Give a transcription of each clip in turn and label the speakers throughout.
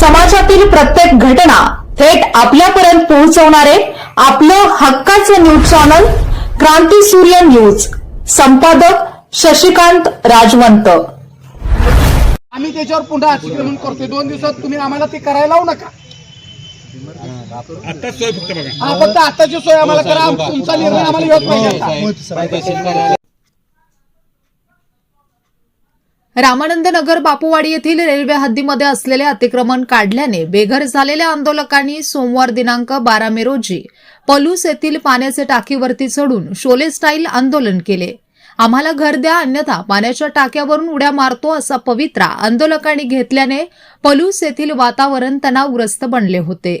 Speaker 1: समाजातील प्रत्येक घटना थेट आपल्यापर्यंत पोहोचवणारे आपलं हक्काचं न्यूज चॅनल क्रांती सूर्य न्यूज. संपादक शशिकांत राजवंत.
Speaker 2: आम्ही त्याच्यावर पुन्हा अतिक्रमण करतोय. दोन दिवसात तुम्ही आम्हाला ते करायला लावू नका.
Speaker 3: आता सोय फक्त बघा.
Speaker 2: हा फक्त आताची सोय आम्हाला करा. तुमचा निर्णय आम्हाला येत पाहिजे आता.
Speaker 1: रामानंद नगर बापूवाडी येथील रेल्वे हद्दीमध्ये असलेले अतिक्रमण काढल्याने बेघर झालेल्या आंदोलकांनी सोमवार दिनांक बारा मे रोजी पलूस येथील पाण्याचे टाकीवरती चढून शोले स्टाईल आंदोलन केले. आम्हाला घर द्या अन्यथा पाण्याच्या टाक्यावरून उड्या मारतो असा पवित्रा आंदोलकांनी घेतल्याने पलूस येथील वातावरण तणावग्रस्त बनले होते.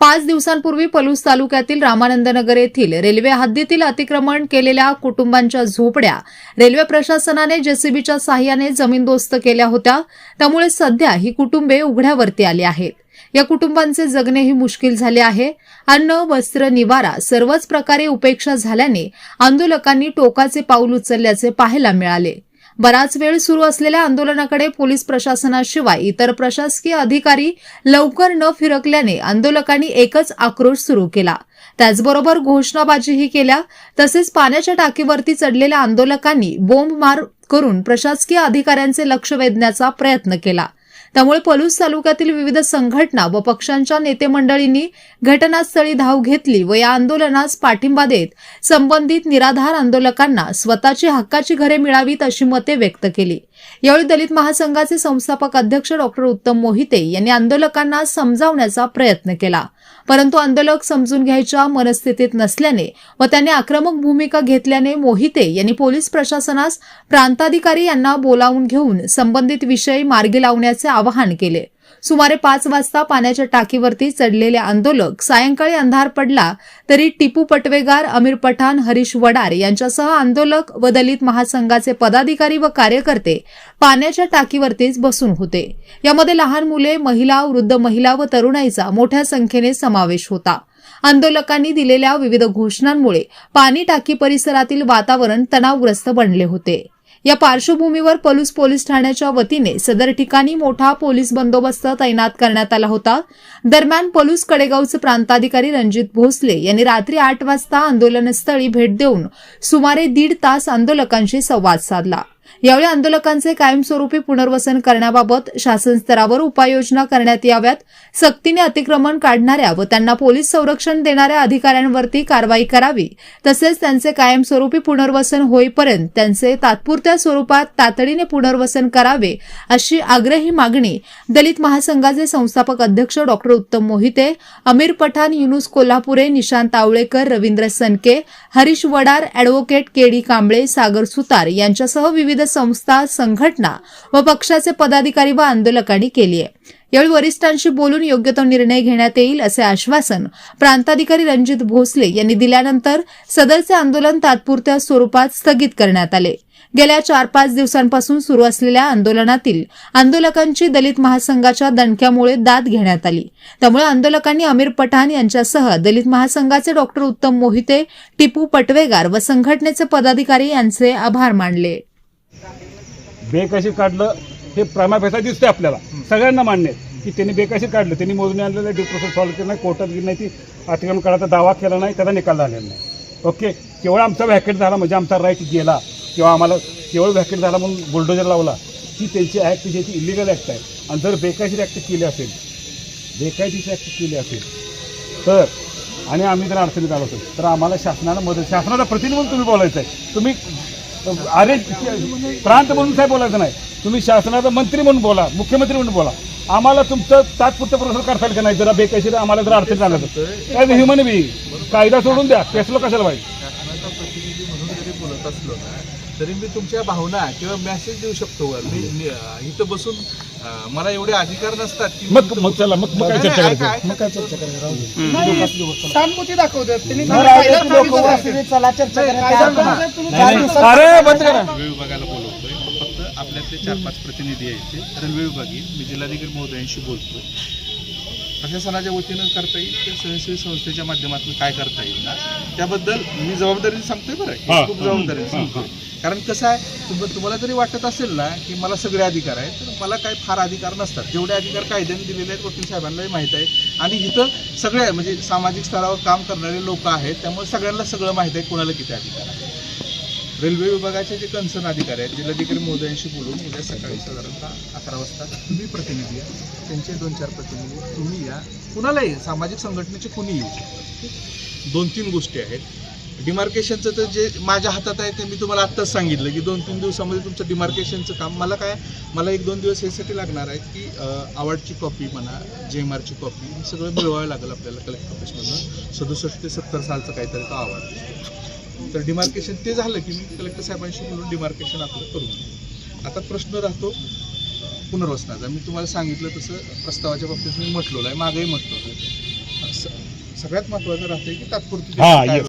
Speaker 1: पाच दिवसांपूर्वी पलूस तालुक्यातील रामानंदनगर येथील रेल्वे हद्दीतील अतिक्रमण केलेल्या कुटुंबांच्या झोपड्या रेल्वे प्रशासनाने जेसीबीच्या सहाय्याने जमीनदोस्त केल्या होत्या. त्यामुळे सध्या ही कुटुंबे उघड्यावरती आली आहेत. या कुटुंबांचे जगणेही मुश्किल झाले आहे. अन्न वस्त्र निवारा सर्वच प्रकारे उपेक्षा झाल्याने आंदोलकांनी टोकाचे पाऊल उचलल्याचे पाहायला मिळाले. बराच वेळ सुरू असलेल्या आंदोलनाकडे पोलीस प्रशासनाशिवाय इतर प्रशासकीय अधिकारी लवकर न फिरकल्याने आंदोलकांनी एकच आक्रोश सुरू केला. त्याचबरोबर घोषणाबाजीही केल्या. तसेच पाण्याच्या टाकीवरती चढलेल्या आंदोलकांनी बोंबमार करून प्रशासकीय अधिकाऱ्यांचे लक्ष वेधण्याचा प्रयत्न केला. त्यामुळे पलूस तालुक्यातील विविध संघटना व पक्षांच्या नेते मंडळींनी घटनास्थळी धाव घेतली व या आंदोलनास पाठिंबा देत संबंधित निराधार आंदोलकांना स्वतःची हक्काची घरे मिळावीत अशी मते व्यक्त केली. यावेळी दलित महासंघाचे संस्थापक अध्यक्ष डॉक्टर उत्तम मोहिते यांनी आंदोलकांना समजावण्याचा प्रयत्न केला. परंतु आंदोलक समजून घ्यायच्या मनस्थितीत नसल्याने व त्यांनी आक्रमक भूमिका घेतल्याने मोहिते यांनी पोलीस प्रशासनास प्रांताधिकारी यांना बोलावून घेऊन संबंधित विषय मार्गी लावण्याचे आवाहन केले. सुमारे पाच वाजता पाण्याच्या टाकीवरती चढलेले आंदोलक सायंकाळी अंधार पडला तरी टिपू पटवेगार अमीर पठाण हरीश वडार यांच्यासह आंदोलक व दलित महासंघाचे पदाधिकारी व कार्यकर्ते पाण्याच्या टाकीवरतीच बसून होते. यामध्ये लहान मुले महिला वृद्ध महिला व तरुणाईचा मोठ्या संख्येने समावेश होता. आंदोलकांनी दिलेल्या विविध घोषणांमुळे पाणी टाकी परिसरातील वातावरण तणावग्रस्त बनले होते. या पार्श्वभूमीवर पलूस पोलीस ठाण्याच्या वतीने सदर ठिकाणी मोठा पोलीस बंदोबस्त तैनात करण्यात आला होता. दरम्यान पलूस कडेगावचे प्रांताधिकारी रणजित भोसले यांनी रात्री आठ वाजता आंदोलनस्थळी भेट देऊन सुमारे दीड तास आंदोलकांशी संवाद साधला. यावेळी आंदोलकांचे कायमस्वरूपी पुनर्वसन करण्याबाबत शासन स्तरावर उपाययोजना करण्यात याव्यात सक्तीने अतिक्रमण काढणाऱ्या व त्यांना पोलीस संरक्षण देणाऱ्या अधिकाऱ्यांवरती कारवाई करावी तसेच त्यांचे कायमस्वरूपी पुनर्वसन होईपर्यंत त्यांचे तात्पुरत्या स्वरूपात तातडीने पुनर्वसन करावे अशी आग्रही मागणी दलित महासंघाचे संस्थापक अध्यक्ष डॉक्टर उत्तम मोहिते अमीर पठाण युनुस कोल्हापुरे निशांत आवळेकर रवींद्र सनके हरीश वडार अॅडव्होकेट केडी कांबळे सागर सुतार यांच्यासह विविध संस्था संघटना व पक्षाचे पदाधिकारी व आंदोलकांनी केली आहे. यावेळी वरिष्ठांशी बोलून योग्य तो निर्णय घेण्यात येईल असे आश्वासन प्रांताधिकारी रणजित भोसले यांनी दिल्यानंतर सदरचे आंदोलन तात्पुरत्या स्वरूपात स्थगित करण्यात आले. गेल्या चार पाच दिवसांपासून सुरू असलेल्या आंदोलनातील आंदोलकांची दलित महासंघाच्या दणक्यामुळे दाद घेण्यात आली. त्यामुळे आंदोलकांनी अमीर पठाण यांच्यासह दलित महासंघाचे डॉक्टर उत्तम मोहिते टिपू पटवेगार व संघटनेचे पदाधिकारी यांचे आभार मानले.
Speaker 3: बेकाशी काढलं हे प्रमापेसा दिसते आपल्याला. सगळ्यांना मान्य आहे की त्यांनी बेकाशी काढलं. त्यांनी मोजणी आणलेलं ड्यू प्रोसेस सॉल्व्ह केलं नाही कोर्टात गेली नाही ती अतिक्रमण काढायचा दावा केला नाही त्याचा निकाल झालेला नाही. ओके? केवळ आमचा व्हॅकेट झाला म्हणजे आमचा राईट गेला. किंवा आम्हाला केवळ व्हॅकेट झाला म्हणून बुलडोजर लावला ती त्यांची ॲक्ट जी ती इलिगल ॲक्ट आहे. आणि जर बेकायदेशीर ॲक्ट केली असेल बेकायदेशीर ॲक्ट केली असेल तर आणि आम्ही जर अडचणीत आलो असेल तर आम्हाला शासनानं मदत शासनाचा प्रतिनिधी तुम्ही बोलायचं आहे तुम्ही अरे प्रांत म्हणून काय बोलायचं नाही. तुम्ही शासनाचा मंत्री म्हणून बोला मुख्यमंत्री म्हणून बोला. आम्हाला तुमचं तात्पुरतं प्रसार करता येईल का नाही. जरा बेकायशीर आम्हाला जर अडचण झालं तर. काय ह्युमन बी कायदा सोडून द्या. केसलो कशाला पाहिजे
Speaker 4: तरी मी तुमच्या भावना किंवा मेसेज देऊ शकतो वर. मी मी, अं, इथं बसून अं, मला एवढे अधिकार नसतात की मी
Speaker 3: मग मग चला मग मग काय चर्चा करायची?
Speaker 4: ऐका, ऐका.
Speaker 2: नाही, सहानुभूती दाखवतात. त्यांनी कायदा काढून असेल. कायदा तुम्ही चार दिवसात-
Speaker 3: अरे बंद करा.
Speaker 5: रेल्वे विभागाला बोलवतोय. फक्त आपल्यातले चार पाच प्रतिनिधी यायचे रेल्वे विभागीय मी जिल्हाधिकारी महोदयांशी बोलतोय. प्रशासनाच्या वतीनं करता येईल किंवा स्वयंसेवी संस्थेच्या माध्यमातून काय करता येईल ना? त्याबद्दल मी जबाबदारी सांगतोय बरं.
Speaker 3: हा.
Speaker 5: हे खूप जबाबदारी सांगतोय.
Speaker 4: कारण कसं आहे तुम तुम्हाला जरी वाटत असेल ना की मला सगळे अधिकार आहेत तर मला काही फार अधिकार नसतात. जेवढे अधिकार कायद्याने दिलेले आहेत वकील साहेबांनाही माहीत आहे. आणि इथं सगळे म्हणजे सामाजिक स्तरावर काम करणारे लोक आहेत त्यामुळे सगळ्यांना सगळं माहीत आहे कोणाला किती अधिकार आहे रेल्वे विभागाचे जे कन्सर्न अधिकारी आहेत जिल्हाधिकारी महोदयांशी बोलून उद्या सकाळी साधारणतः अकरा वाजता तुम्ही प्रतिनिधी या त्यांचे दोन चार प्रतिनिधी तुम्ही या. कुणालाही सामाजिक संघटनेचे कुणी येऊ शकतात दोन तीन गोष्टी आहेत. डिमार्केशनचं तर जे माझ्या हातात आहे ते मी तुम्हाला आत्ताच सांगितलं की दोन तीन दिवसामध्ये तुमचं डिमार्केशनचं काम मला काय मला एक दोन दिवस यासाठी लागणार आहे की अवॉर्डची कॉपी म्हणा जे एम आरची कॉपी हे सगळं मिळवावं लागेल आपल्याला कलेक्टर ऑफिसमधनं सदुसष्ट ते सत्तर सालचं काहीतरी तो अवॉर्ड तर डिमार्केशन ते झालं की मी कलेक्टर साहेबांशी बोलून डिमार्केशन आपलं करून. आता प्रश्न राहतो पुनर्वसनाचा. मी तुम्हाला सांगितलं तसं प्रस्तावाच्या बाबतीत मी म्हटलेलं आहे मागेही म्हटलं होतं सगळ्यात महत्त्वाचं राहतं की तात्पुरती